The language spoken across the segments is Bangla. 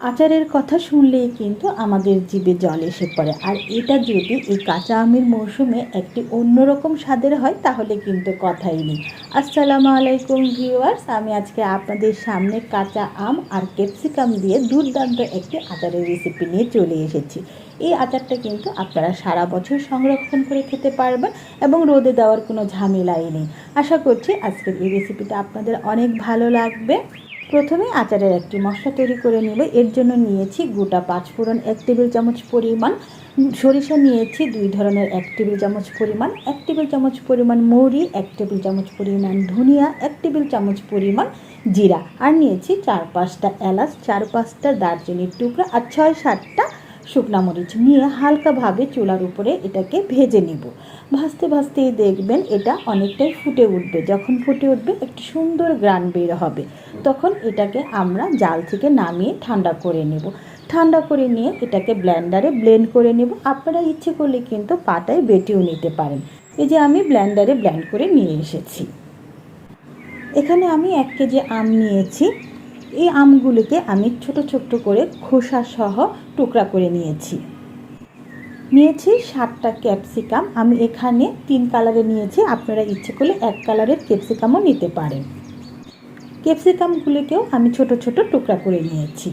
আচারের কথা শুনলেই কিন্তু আমাদের জিভে জল এসে পড়ে। আর এটা যদি এই কাঁচা আমের মৌসুমে একটি অন্যরকম স্বাদের হয়, তাহলে কিন্তু কথাই নেই। আসসালামু আলাইকুম ভিউয়ার্স, আমি আজকে আপনাদের সামনে কাঁচা আম আর ক্যাপসিকাম দিয়ে দুর্দান্ত একটি আচারের রেসিপি নিয়ে চলে এসেছি। এই আচারটা কিন্তু আপনারা সারা বছর সংরক্ষণ করে খেতে পারবেন এবং রোদে দেওয়ার কোনো ঝামেলাই নেই। আশা করছি আজকের এই রেসিপিটা আপনাদের অনেক ভালো লাগবে। প্রথমে আচারের একটি মশলা তৈরি করে নেব এর জন্য নিয়েছি গোটা পাঁচফোড়ন এক টেবিল চামচ পরিমাণ সরিষা নিয়েছি দুই ধরনের এক টেবিল চামচ পরিমাণ, এক টেবিল চামচ পরিমাণ মৌরি, এক টেবিল চামচ পরিমাণ ধনিয়া, এক টেবিল চামচ পরিমাণ জিরা। আর নিয়েছি চার পাঁচটা এলাচ, চার পাঁচটা দারচিনির টুকরা আর ছয় সাতটা শুকনা মরিচ নিয়ে হালকাভাবে চুলার উপরে এটাকে ভেজে নিব। ভাজতে ভাজতেই দেখবেন এটা অনেকটাই ফুটে উঠবে। যখন ফুটে উঠবে, একটি সুন্দর গ্রান বের হবে। তখন এটাকে আমরা জাল থেকে নামিয়ে ঠান্ডা করে নেব। ঠান্ডা করে নিয়ে এটাকে ব্ল্যান্ডারে ব্লেন্ড করে নেব। আপনারা ইচ্ছে করলে কিন্তু পাটায় বেটেও নিতে পারেন। এই যে আমি ব্ল্যান্ডারে ব্ল্যান্ড করে নিয়ে এসেছি। এখানে আমি এক কেজি আম নিয়েছি। এই আমগুলিকে আমি ছোট ছোট করে খোসা সহ টুকরা করে নিয়েছি। নিয়েছি সাতটা ক্যাপসিকাম। আমি এখানে তিন কালারে নিয়েছি। আপনারা ইচ্ছে করলে এক কালারের ক্যাপসিকামও নিতে পারেন। ক্যাপসিকামগুলিকেও আমি ছোট ছোট টুকরা করে নিয়েছি।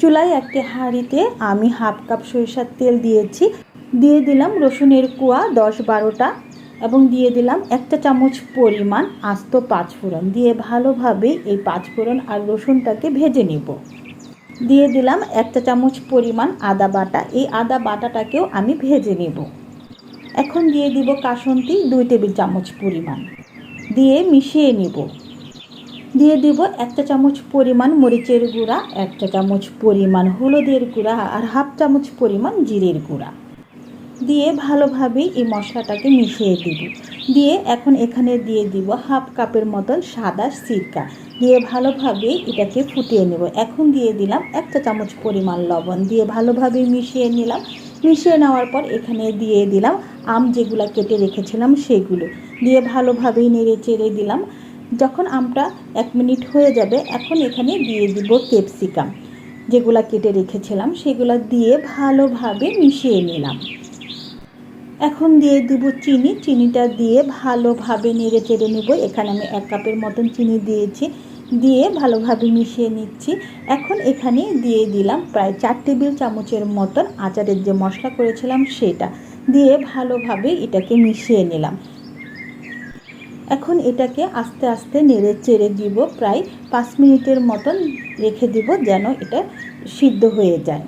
চুলায় একটি হাঁড়িতে আমি হাফ কাপ সরিষার তেল দিয়েছি। দিয়ে দিলাম রসুনের কুয়া দশ বারোটা এবং দিয়ে দিলাম একটা চামচ পরিমাণ আস্ত পাঁচফোড়ন। দিয়ে ভালোভাবে এই পাঁচফোড়ন আর রসুনটাকে ভেজে নেব। দিয়ে দিলাম একটা চামচ পরিমাণ আদা বাটা। এই আদা বাটাটাকেও আমি ভেজে নেব। এখন দিয়ে দিব কাসন্তি দুই টেবিল চামচ পরিমাণ। দিয়ে মিশিয়ে নেব। দিয়ে দিব একটা চামচ পরিমাণ মরিচের গুঁড়া, একটা চামচ পরিমাণ হলুদের গুঁড়া আর হাফ চামচ পরিমাণ জিরের গুঁড়া। দিয়ে ভালোভাবে এই মশলাটাকে মিশিয়ে দিব। দিয়ে এখন এখানে দিয়ে দিব হাফ কাপের মতন সাদা সিরকা। দিয়ে ভালোভাবে এটাকে ফুটিয়ে নেব। এখন দিয়ে দিলাম একটা চামচ পরিমাণ লবণ। দিয়ে ভালোভাবে মিশিয়ে নিলাম। মিশিয়ে নেওয়ার পর এখানে দিয়ে দিলাম আম যেগুলো কেটে রেখেছিলাম সেগুলো। দিয়ে ভালোভাবেই নেড়ে চেড়ে দিলাম। যখন আমটা এক মিনিট হয়ে যাবে এখন এখানে দিয়ে দিব ক্যাপসিকাম। যেগুলো কেটে রেখেছিলাম সেগুলো দিয়ে ভালোভাবে মিশিয়ে নিলাম। এখন দিয়ে দিব চিনি। চিনিটা দিয়ে ভালোভাবে নেড়ে চেড়ে নেব। এখানে আমি এক কাপের মতন চিনি দিয়েছি। দিয়ে ভালোভাবে মিশিয়ে নিচ্ছি। এখন এখানে দিয়ে দিলাম প্রায় চার টেবিল চামচের মতন আচারের যে মশলা করেছিলাম সেটা। দিয়ে ভালোভাবে এটাকে মিশিয়ে নিলাম। এখন এটাকে আস্তে আস্তে নেড়ে চেড়ে দিব। প্রায় পাঁচ মিনিটের মতন রেখে দিব যেন এটা সিদ্ধ হয়ে যায়।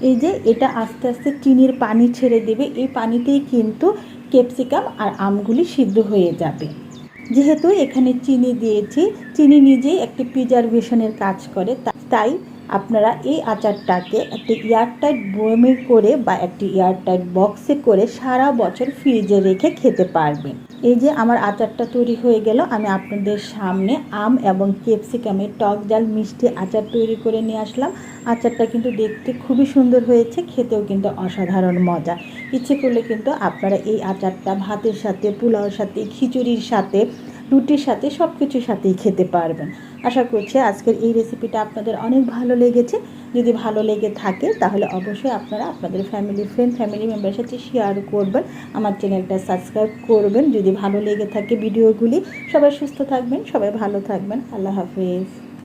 এই যে এটা আস্তে আস্তে চিনির পানি ছেড়ে দেবে। এই পানিতেই কিন্তু ক্যাপসিকাম আর আমগুলি সিদ্ধ হয়ে যাবে। যেহেতু এখানে চিনি দিয়েছি, চিনি নিজেই একটি প্রিজারভেশনের কাজ করে। তাই আপনারা এই আচারটাকে একটি এয়ারটাইট বয়মে করে বা একটি এয়ারটাইট বক্সে করে সারা বছর ফ্রিজে রেখে খেতে পারবেন। এই যে আমার আচারটা তৈরি হয়ে গেল, আমি আপনাদের সামনে আম এবং ক্যাপসিকামের টক জাল মিষ্টি আচার তৈরি করে নিয়ে আসলাম। আচারটা কিন্তু দেখতে খুবই সুন্দর হয়েছে, খেতেও কিন্তু অসাধারণ মজা। ইচ্ছে করলে কিন্তু আপনারা এই আচারটা ভাতের সাথে, পোলাওর সাথে, খিচুড়ির সাথে, রুটির সাথে সব কিছুর সাথেই খেতে পারবেন। আশা করছি আজকের এই রেসিপিটা আপনাদের অনেক ভালো লেগেছে। যদি ভালো লেগে থাকে, তাহলে অবশ্যই আপনারা আপনাদের ফ্যামিলি ফ্রেন্ড ফ্যামিলি মেম্বারের সাথে শেয়ার করবেন। আমার চ্যানেলটা সাবস্ক্রাইব করবেন। যদি ভালো লেগে থাকে ভিডিওগুলি সবাই সুস্থ থাকবেন, সবাই ভালো থাকবেন। আল্লাহ হাফিজ।